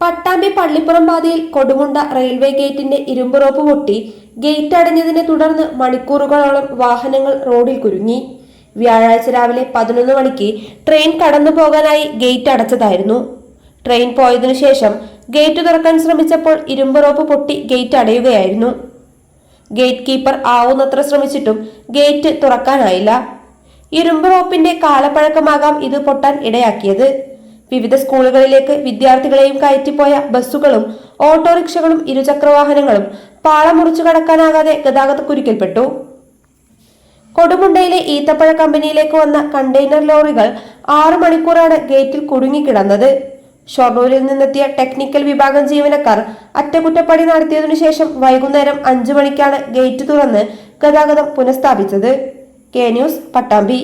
പട്ടാമ്പി പള്ളിപ്പുറം പാതയിൽ കൊടുമുണ്ട റെയിൽവേ ഗേറ്റിന്റെ ഇരുമ്പ് റോപ്പ് പൊട്ടി. ഗേറ്റ് അടഞ്ഞതിനെ തുടർന്ന് മണിക്കൂറുകളോളം വാഹനങ്ങൾ റോഡിൽ കുരുങ്ങി. വ്യാഴാഴ്ച രാവിലെ പതിനൊന്ന് മണിക്ക് ട്രെയിൻ കടന്നു പോകാനായി ഗേറ്റ് അടച്ചതായിരുന്നു. ട്രെയിൻ പോയതിനു ശേഷം ഗേറ്റ് തുറക്കാൻ ശ്രമിച്ചപ്പോൾ ഇരുമ്പ് റോപ്പ് പൊട്ടി ഗേറ്റ് അടയുകയായിരുന്നു. ഗേറ്റ് കീപ്പർ ആവുന്നത്ര ശ്രമിച്ചിട്ടും ഗേറ്റ് തുറക്കാനായില്ല. ഇരുമ്പ് റോപ്പിന്റെ കാലപ്പഴക്കമാകാം ഇത് പൊട്ടാൻ ഇടയാക്കിയത്. വിവിധ സ്കൂളുകളിലേക്ക് വിദ്യാർത്ഥികളെയും കയറ്റിപ്പോയ ബസ്സുകളും ഓട്ടോറിക്ഷകളും ഇരുചക്രവാഹനങ്ങളും പാളം മുറിച്ചു കടക്കാനാകാതെ ഗതാഗത കുരുക്കിൽപ്പെട്ടു. കൊടുമുണ്ടയിലെ ഈത്തപ്പഴ കമ്പനിയിലേക്ക് വന്ന കണ്ടെയ്നർ ലോറികൾ ആറു മണിക്കൂറാണ് ഗേറ്റിൽ കുടുങ്ങിക്കിടന്നത്. ഷൊർണൂരിൽ നിന്നെത്തിയ ടെക്നിക്കൽ വിഭാഗം ജീവനക്കാർ അറ്റകുറ്റപ്പണി നടത്തിയതിനു ശേഷം വൈകുന്നേരം അഞ്ചു മണിക്കാണ് ഗേറ്റ് തുറന്ന് ഗതാഗതം പുനഃസ്ഥാപിച്ചത്. K News Pattambi.